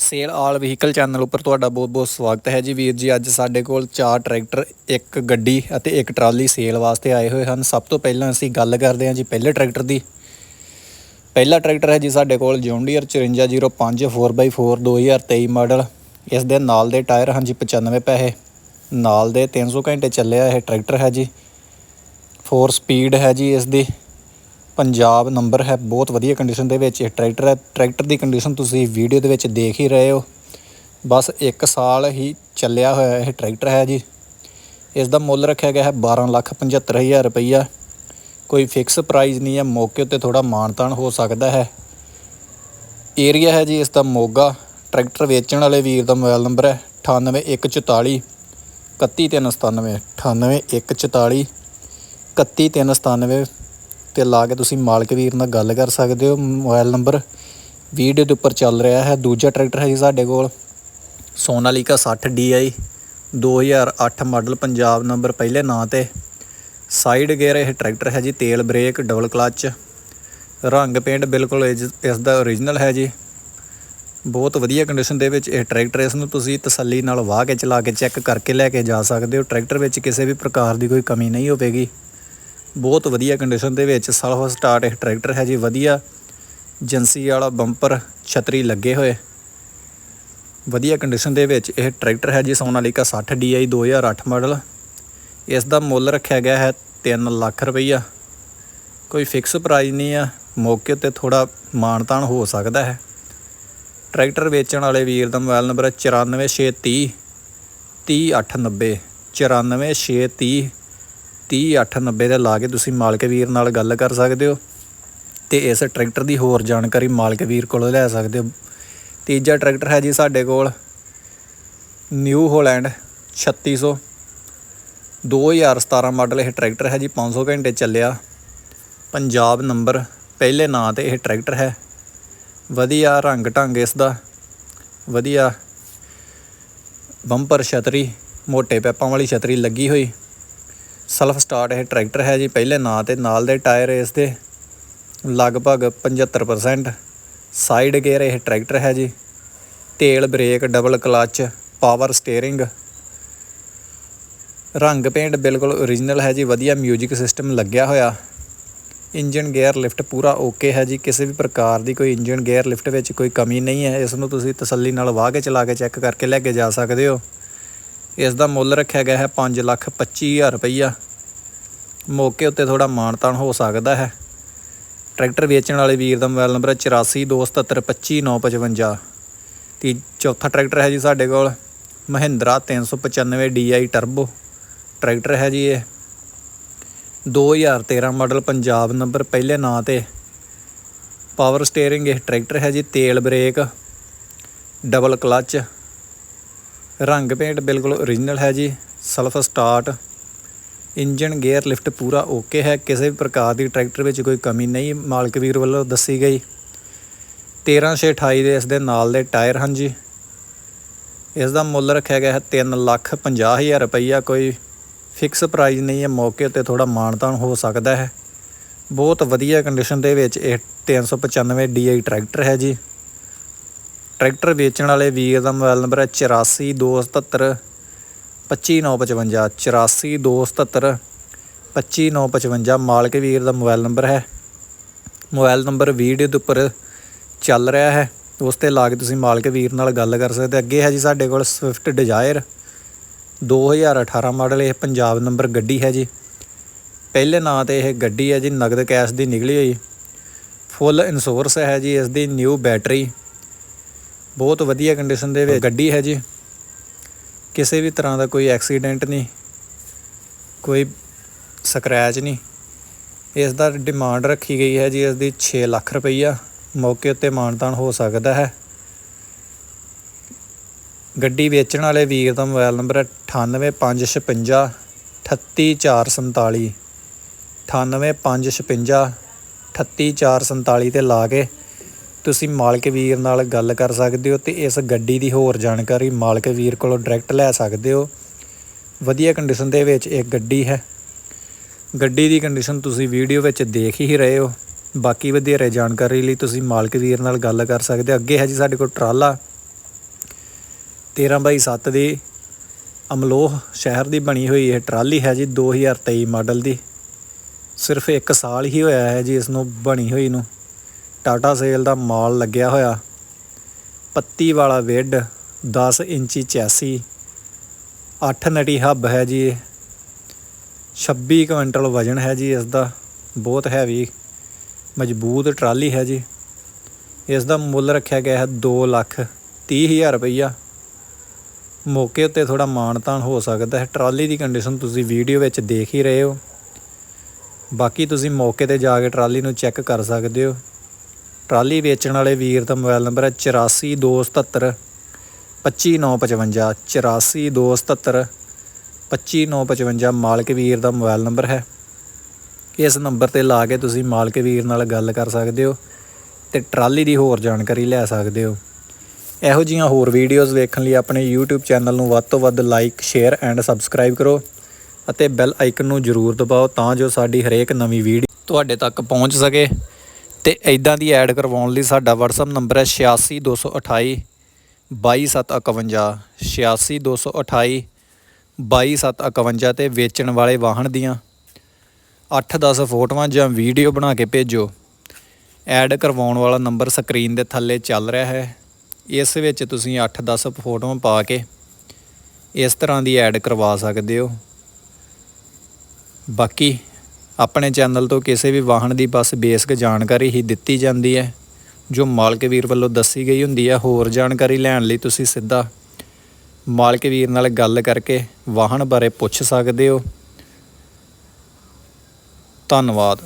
Sale ਆਲ vehicle channel ਉੱਪਰ ਤੁਹਾਡਾ ਬਹੁਤ-ਬਹੁਤ ਸਵਾਗਤ ਹੈ ਜੀ। ਵੀਰ ਜੀ, ਅੱਜ ਸਾਡੇ ਕੋਲ ਚਾਰ ਟਰੈਕਟਰ, ਇੱਕ ਗੱਡੀ ਅਤੇ ਇੱਕ ਟਰਾਲੀ ਸੇਲ ਵਾਸਤੇ ਆਏ ਹੋਏ ਹਨ। ਸਭ ਤੋਂ ਪਹਿਲਾਂ ਅਸੀਂ ਗੱਲ ਕਰਦੇ ਹਾਂ ਜੀ ਪਹਿਲੇ ਟਰੈਕਟਰ ਦੀ। ਪਹਿਲਾ ਟਰੈਕਟਰ ਹੈ ਜੀ ਸਾਡੇ ਕੋਲ ਜੌਂਡੀਅਰ 5405 4x4 2023 ਮਾਡਲ। ਇਸ ਦੇ ਨਾਲ ਦੇ ਟਾਇਰ ਹਨ ਜੀ 95 ਪੈਸੇ। ਨਾਲ ਦੇ 300 ਘੰਟੇ ਚੱਲਿਆ ਇਹ ਟਰੈਕਟਰ ਹੈ ਜੀ। 4 ਸਪੀਡ ਹੈ ਜੀ ਇਸ ਦੀ। ਪੰਜਾਬ ਨੰਬਰ ਹੈ, ਬਹੁਤ ਵਧੀਆ ਕੰਡੀਸ਼ਨ ਦੇ ਵਿੱਚ, ਇਹ ਟਰੈਕਟਰ ਹੈ, ਟਰੈਕਟਰ ਦੀ ਕੰਡੀਸ਼ਨ ਤੁਸੀਂ ਵੀਡੀਓ ਦੇ ਵਿੱਚ ਦੇਖ ਹੀ ਰਹੇ ਹੋ। ਬਸ 1 ਸਾਲ ਹੀ ਚੱਲਿਆ ਹੋਇਆ ਇਹ ਟਰੈਕਟਰ ਹੈ ਜੀ। ਇਸ ਦਾ ਮੁੱਲ ਰੱਖਿਆ ਗਿਆ ਹੈ 1275000 ਰੁਪਈਆ। ਕੋਈ ਫਿਕਸ ਪ੍ਰਾਈਸ ਨਹੀਂ ਹੈ, ਮੌਕੇ ਉੱਤੇ ਥੋੜਾ ਮਾਨਤਾਨ ਹੋ ਸਕਦਾ ਹੈ। ਏਰੀਆ ਹੈ ਜੀ ਇਸ ਦਾ ਮੋਗਾ। ਟਰੈਕਟਰ ਵੇਚਣ ਵਾਲੇ ਵੀਰ ਦਾ ਮੋਬਾਈਲ ਨੰਬਰ ਹੈ 98144 31397 98144 31397 ਤੇ ਲਾ ਕੇ ਤੁਸੀਂ ਮਾਲਕ ਵੀਰ ਨਾਲ ਗੱਲ ਕਰ ਸਕਦੇ ਹੋ। ਮੋਬਾਈਲ ਨੰਬਰ ਵੀਡੀਓ ਦੇ ਉੱਪਰ ਚੱਲ ਰਿਹਾ ਹੈ। ਦੂਜਾ ਟਰੈਕਟਰ ਹੈ ਜੀ ਸਾਡੇ ਕੋਲ। Sonalika 60 DI 2008 model, Punjab number ਪਹਿਲੇ ਨਾਂ ਤੇ। ਸਾਈਡ ਗੇਅਰ ਇਹ ਟਰੈਕਟਰ ਹੈ ਜੀ, ਤੇਲ ਬ੍ਰੇਕ, ਡਬਲ ਕਲਚ। ਰੰਗ ਪੇਂਟ ਬਿਲਕੁਲ ਇਸ ਇਸ ਦਾ ਓਰੀਜਨਲ ਹੈ ਜੀ। ਬਹੁਤ ਵਧੀਆ ਕੰਡੀਸ਼ਨ ਦੇ ਵਿੱਚ ਇਹ ਟਰੈਕਟਰ ਇਸ ਨੂੰ ਤੁਸੀਂ ਤਸੱਲੀ ਨਾਲ ਵਾਹ ਕੇ ਚਲਾ ਕੇ ਚੈੱਕ ਕਰਕੇ ਲੈ ਕੇ ਜਾ ਸਕਦੇ ਹੋ। ਟਰੈਕਟਰ ਵਿੱਚ ਕਿਸੇ ਵੀ ਪ੍ਰਕਾਰ ਦੀ ਕੋਈ ਕਮੀ ਨਹੀਂ ਹੋਵੇਗੀ। ਬਹੁਤ ਵਧੀਆ ਕੰਡੀਸ਼ਨ ਦੇ ਵਿੱਚ ਸਲਫ ਸਟਾਰਟ ਇਹ ਟਰੈਕਟਰ ਹੈ ਜੀ, ਵਧੀਆ ਜੰਸੀ ਵਾਲਾ ਬੰਪਰ ਛਤਰੀ ਲੱਗੇ ਹੋਏ। ਵਧੀਆ ਕੰਡੀਸ਼ਨ ਦੇ ਵਿੱਚ ਇਹ ਟਰੈਕਟਰ ਹੈ ਜੀ, ਸੋਨਾਲੀਕਾ 60 DI 2008 ਮਾਡਲ ਇਸ ਦਾ ਮੁੱਲ ਰੱਖਿਆ ਗਿਆ ਹੈ 3 ਲੱਖ ਰੁਪਈਆ। ਕੋਈ ਫਿਕਸ ਪ੍ਰਾਈਸ ਨਹੀਂ ਆ, ਮੌਕੇ ਤੇ ਥੋੜਾ ਮਾਨਤਾਨ ਹੋ ਸਕਦਾ ਹੈ। ਟਰੈਕਟਰ ਵੇਚਣ ਵਾਲੇ ਵੀਰ ਦਾ ਮੋਬਾਈਲ ਨੰਬਰ ਹੈ 94630 30890 94630 30890 ਦੇ ਲਾ ਕੇ ਤੁਸੀਂ ਮਾਲਕ ਵੀਰ ਨਾਲ ਗੱਲ ਕਰ ਸਕਦੇ ਹੋ ਤੇ ਇਸ ਟਰੈਕਟਰ ਦੀ ਹੋਰ ਜਾਣਕਾਰੀ ਮਾਲਕ ਵੀਰ ਕੋਲੋਂ ਲੈ ਸਕਦੇ ਹੋ। ਤੀਜਾ ਟਰੈਕਟਰ ਹੈ ਜੀ ਸਾਡੇ ਕੋਲ ਨਿਊ ਹੋਲੈਂਡ 3600 2017 ਮਾਡਲ ਇਹ ਟਰੈਕਟਰ ਹੈ ਜੀ 500 ਘੰਟੇ ਚੱਲਿਆ। ਪੰਜਾਬ ਨੰਬਰ ਪਹਿਲੇ ਨਾਂ ਤੇ ਇਹ ਟਰੈਕਟਰ ਹੈ। ਵਧੀਆ ਰੰਗ ਢੰਗ ਇਸ ਦਾ। ਵਧੀਆ ਬੰਪਰ ਛਤਰੀ, ਮੋਟੇ ਪੈਪਾਂ ਵਾਲੀ ਛਤਰੀ ਲੱਗੀ ਹੋਈ। ਸੈਲਫ ਸਟਾਰਟ ਇਹ ਟਰੈਕਟਰ ਹੈ ਜੀ, ਪਹਿਲੇ ਨਾਂ ਤੇ, ਨਾਲ ਦੇ ਟਾਇਰ ਇਸ ਦੇ ਲਗਭਗ 75% ਸਾਈਡ ਗੇਅਰ ਇਹ ਟਰੈਕਟਰ ਹੈ ਜੀ। ਤੇਲ brake double clutch power steering ਰੰਗ ਪੇਂਟ ਬਿਲਕੁਲ ਓਰੀਜਨਲ ਹੈ ਜੀ, ਵਧੀਆ 뮤직 ਸਿਸਟਮ ਲੱਗਿਆ ਹੋਇਆ। ਇੰਜਨ ਗੇਅਰ ਲਿਫਟ ਪੂਰਾ ਓਕੇ ਹੈ ਜੀ, ਕਿਸੇ ਵੀ ਪ੍ਰਕਾਰ ਦੀ ਕੋਈ ਇੰਜਨ ਗੇਅਰ ਲਿਫਟ ਵਿੱਚ ਕੋਈ ਕਮੀ ਨਹੀਂ ਹੈ। ਇਸ ਨੂੰ ਤੁਸੀਂ ਤਸੱਲੀ ਨਾਲ ਵਾਹ ਕੇ ਚਲਾ ਕੇ ਚੈੱਕ ਕਰਕੇ ਲੈ ਕੇ ਜਾ ਸਕਦੇ ਹੋ। ਇਸ ਦਾ ਮੁੱਲ ਰੱਖਿਆ ਗਿਆ ਹੈ 5 ਲੱਖ 25000 ਰੁਪਈਆ। ਮੌਕੇ ਉੱਤੇ ਥੋੜਾ ਮਾਨਤਾਨ ਹੋ ਸਕਦਾ ਹੈ। ਟਰੈਕਟਰ ਵੇਚਣ ਵਾਲੇ ਵੀਰ ਦਾ ਮੋਬਾਈਲ ਨੰਬਰ ਹੈ 8427725955 ਤੇ ਚੌਥਾ ਟਰੈਕਟਰ ਹੈ ਜੀ ਸਾਡੇ ਕੋਲ, ਮਹਿੰਦਰਾ 395 DI ਟਰਬੋ ਟਰੈਕਟਰ ਹੈ ਜੀ ਇਹ। 2013 ਮਾਡਲ ਪੰਜਾਬ ਨੰਬਰ ਪਹਿਲੇ ਨਾਂ ਤੇ ਪਾਵਰ ਸਟੀਅਰਿੰਗ ਇਹ ਟਰੈਕਟਰ ਹੈ ਜੀ, ਤੇਲ ਬ੍ਰੇਕ ਡਬਲ ਕਲਚ ਰੰਗ ਪੇਂਟ ਬਿਲਕੁਲ ਓਰੀਜਨਲ ਹੈ ਜੀ self start engine gear, lift ਪੂਰਾ ਓਕੇ ਹੈ। ਕਿਸੇ ਵੀ ਪ੍ਰਕਾਰ ਦੀ ਟਰੈਕਟਰ ਵਿੱਚ ਕੋਈ ਕਮੀ ਨਹੀਂ। ਮਾਲਕ ਵੀਰ ਵੱਲੋਂ ਦੱਸੀ ਗਈ। 1328 ਦੇ ਇਸ ਦੇ ਨਾਲ ਦੇ ਟਾਇਰ ਹਨ ਜੀ। ਇਸ ਦਾ ਮੁੱਲ ਰੱਖਿਆ ਗਿਆ ਹੈ 3 ਲੱਖ 50 ਹਜ਼ਾਰ ਰੁਪਈਆ। ਕੋਈ ਫਿਕਸ ਪ੍ਰਾਈਸ ਨਹੀਂ ਹੈ। ਮੌਕੇ ਉੱਤੇ ਥੋੜਾ ਮਾਨਤਾਨ ਹੋ ਸਕਦਾ ਹੈ। ਬਹੁਤ ਵਧੀਆ ਕੰਡੀਸ਼ਨ ਦੇ ਵਿੱਚ ਇਹ 395 DI ਟਰੈਕਟਰ ਹੈ ਜੀ। ਟਰੈਕਟਰ ਵੇਚਣ ਵਾਲੇ ਵੀਰ ਦਾ ਮੋਬਾਈਲ ਨੰਬਰ ਹੈ 8427 25955 8427 25955 ਮਾਲਕ ਵੀਰ ਦਾ ਮੋਬਾਈਲ ਨੰਬਰ ਹੈ। ਮੋਬਾਈਲ ਨੰਬਰ ਵੀਡੀਓ ਦੇ ਉੱਪਰ ਚੱਲ ਰਿਹਾ ਹੈ। ਉਸ ਤੇ ਲਾ ਕੇ ਤੁਸੀਂ ਮਾਲਕ ਵੀਰ ਨਾਲ ਗੱਲ ਕਰ ਸਕਦੇ ਅੱਗੇ ਹੈ ਜੀ ਸਾਡੇ ਕੋਲ ਸਵਿਫਟ ਡਿਜ਼ਾਇਰ 2018 ਮਾਡਲ, ਇਹ ਪੰਜਾਬ ਨੰਬਰ ਗੱਡੀ ਹੈ ਜੀ। ਪਹਿਲੇ ਨਾਂ ਤੇ ਇਹ ਗੱਡੀ ਹੈ ਜੀ, ਨਗਦ ਕੈਸ਼ ਦੀ ਨਿਕਲੀ ਹੋਈ। ਫੁੱਲ ਇਨਸੋਰਸ ਹੈ ਜੀ, ਇਸ ਦੀ ਨਿਊ ਬੈਟਰੀ ਬਹੁਤ ਵਧੀਆ ਕੰਡੀਸ਼ਨ ਦੇ ਵਿੱਚ ਗੱਡੀ ਹੈ ਜੀ। ਕਿਸੇ ਵੀ ਤਰ੍ਹਾਂ ਦਾ ਕੋਈ ਐਕਸੀਡੈਂਟ ਨਹੀਂ, ਕੋਈ ਸਕ੍ਰੈਚ ਨਹੀਂ। ਇਸ ਦਾ ਡਿਮਾਂਡ ਰੱਖੀ ਗਈ ਹੈ ਜੀ, ਇਸ ਦੀ 6 ਲੱਖ ਰੁਪਈਆ ਮੌਕੇ ਉੱਤੇ ਮਾਨਤਾਨ ਹੋ ਸਕਦਾ ਹੈ। ਗੱਡੀ ਵੇਚਣ ਵਾਲੇ ਵੀਰ ਦਾ ਮੋਬਾਈਲ ਨੰਬਰ ਹੈ 98556 38447 98556 38447 ਤੇ ਲਾ ਕੇ ਤੁਸੀਂ ਮਾਲਕ ਵੀਰ ਨਾਲ ਗੱਲ ਕਰ ਸਕਦੇ ਹੋ ਤੇ ਇਸ ਗੱਡੀ ਦੀ ਹੋਰ ਜਾਣਕਾਰੀ ਮਾਲਕ ਵੀਰ ਕੋਲੋਂ ਡਾਇਰੈਕਟ ਲੈ ਸਕਦੇ ਹੋ। ਵਧੀਆ ਕੰਡੀਸ਼ਨ ਦੇ ਵਿੱਚ ਇਹ ਗੱਡੀ ਹੈ। ਗੱਡੀ ਦੀ ਕੰਡੀਸ਼ਨ ਤੁਸੀਂ ਵੀਡੀਓ ਵਿੱਚ ਦੇਖ ਹੀ ਰਹੇ ਹੋ। ਬਾਕੀ ਵਧੇਰੇ ਜਾਣਕਾਰੀ ਲਈ ਤੁਸੀਂ ਮਾਲਕ ਵੀਰ ਨਾਲ ਗੱਲ ਕਰ ਸਕਦੇ ਹੋ। ਅੱਗੇ ਹੈ ਜੀ ਸਾਡੇ ਕੋਲ ਟਰਾਲਾ। 13 ਬਾਈ 7 ਦੀ ਅਮਲੋਹ ਸ਼ਹਿਰ ਦੀ ਬਣੀ ਹੋਈ ਇਹ ਟਰਾਲੀ ਹੈ ਜੀ 2023 ਮਾਡਲ ਦੀ। ਸਿਰਫ 1 ਸਾਲ ਹੀ ਹੋਇਆ ਹੈ ਜੀ ਇਸ ਨੂੰ ਬਣੀ ਹੋਈ ਨੂੰ। ਟਾਟਾ ਸੇਲ ਦਾ ਮਾਲ ਲੱਗਿਆ ਹੋਇਆ। ਪੱਤੀ ਵਾਲਾ ਵਿੱਡ 10 ਇੰਚੀ ਚੈਸੀ। 8 ਨਟੀ ਹੱਬ ਹੈ ਜੀ। ਇਹ 26 ਕੁਇੰਟਲ ਵਜਨ ਹੈ ਜੀ ਇਸ ਦਾ ਬਹੁਤ ਹੈਵੀ ਮਜ਼ਬੂਤ ਟਰਾਲੀ ਹੈ ਜੀ। ਇਸ ਦਾ ਮੁੱਲ ਰੱਖਿਆ ਗਿਆ ਹੈ 2 ਲੱਖ 30 ਹਜ਼ਾਰ ਰੁਪਈਆ। ਮੌਕੇ ਉੱਤੇ ਥੋੜਾ ਮਾਨਤਾਨ ਹੋ ਸਕਦਾ ਹੈ। ਟਰਾਲੀ ਦੀ ਕੰਡੀਸ਼ਨ ਤੁਸੀਂ ਵੀਡੀਓ ਵਿੱਚ ਦੇਖ ਹੀ ਰਹੇ ਹੋ। ਬਾਕੀ ਤੁਸੀਂ ਮੌਕੇ ਤੇ ਜਾ ਕੇ ਟਰਾਲੀ ਨੂੰ ਚੈੱਕ ਕਰ ਸਕਦੇ ਹੋ। ਟਰਾਲੀ ਵੇਚਣ ਵਾਲੇ ਵੀਰ ਦਾ ਮੋਬਾਈਲ ਨੰਬਰ ਹੈ 8427 25955 8427 25955 ਮਾਲਕ ਵੀਰ ਦਾ ਮੋਬਾਈਲ ਨੰਬਰ ਹੈ। ਇਸ ਨੰਬਰ ਤੇ ਲਾ ਕੇ ਤੁਸੀਂ ਮਾਲਕ ਵੀਰ ਨਾਲ ਗੱਲ ਕਰ ਸਕਦੇ ਹੋ ਤੇ ਟਰਾਲੀ ਦੀ ਹੋਰ ਜਾਣਕਾਰੀ ਲੈ ਸਕਦੇ ਹੋ। ਇਹੋ ਜੀਆਂ ਹੋਰ ਵੀਡੀਓਜ਼ ਵੇਖਣ ਲਈ ਆਪਣੇ YouTube ਚੈਨਲ ਨੂੰ ਵੱਧ ਤੋਂ ਵੱਧ ਲਾਈਕ, ਸ਼ੇਅਰ ਐਂਡ ਸਬਸਕ੍ਰਾਈਬ ਕਰੋ ਅਤੇ ਬੈਲ ਆਈਕਨ ਨੂੰ ਜ਼ਰੂਰ ਦਬਾਓ ਤਾਂ ਜੋ ਸਾਡੀ ਹਰੇਕ ਨਵੀਂ ਵੀਡੀਓ ਤੁਹਾਡੇ ਤੱਕ ਪਹੁੰਚ ਸਕੇ। ਤੇ ਐਦਾਂ ਦੀ ਐਡ ਕਰਵਾਉਣ ਲਈ ਸਾਡਾ WhatsApp ਨੰਬਰ ਹੈ 86228 22751 86228 22751 ਤੇ ਵੇਚਣ ਵਾਲੇ ਵਾਹਨ ਦੀਆਂ 8-10 ਫੋਟੋਆਂ ਜਾਂ ਵੀਡੀਓ ਬਣਾ ਕੇ ਭੇਜੋ। ਐਡ ਕਰਵਾਉਣ ਵਾਲਾ ਨੰਬਰ ਸਕਰੀਨ ਦੇ ਥੱਲੇ ਚੱਲ ਰਿਹਾ ਹੈ। ਇਸ ਵਿੱਚ ਤੁਸੀਂ 8-10 ਫੋਟੋਆਂ ਪਾ ਕੇ ਇਸ ਤਰ੍ਹਾਂ ਦੀ ਐਡ ਕਰਵਾ ਸਕਦੇ ਹੋ। ਬਾਕੀ ਆਪਣੇ ਚੈਨਲ ਤੋਂ ਕਿਸੇ ਵੀ ਵਾਹਨ ਦੀ ਬਸ ਬੇਸਿਕ ਜਾਣਕਾਰੀ ਹੀ ਦਿੱਤੀ ਜਾਂਦੀ ਹੈ। ਜੋ ਮਾਲਕ ਵੀਰ ਵੱਲੋਂ ਦੱਸੀ ਗਈ ਹੁੰਦੀ ਹੈ, ਹੋਰ ਜਾਣਕਾਰੀ ਲੈਣ ਲਈ ਤੁਸੀਂ ਸਿੱਧਾ ਮਾਲਕ ਵੀਰ ਨਾਲ ਗੱਲ ਕਰਕੇ ਵਾਹਨ ਬਾਰੇ ਪੁੱਛ ਸਕਦੇ ਹੋ। ਧੰਨਵਾਦ।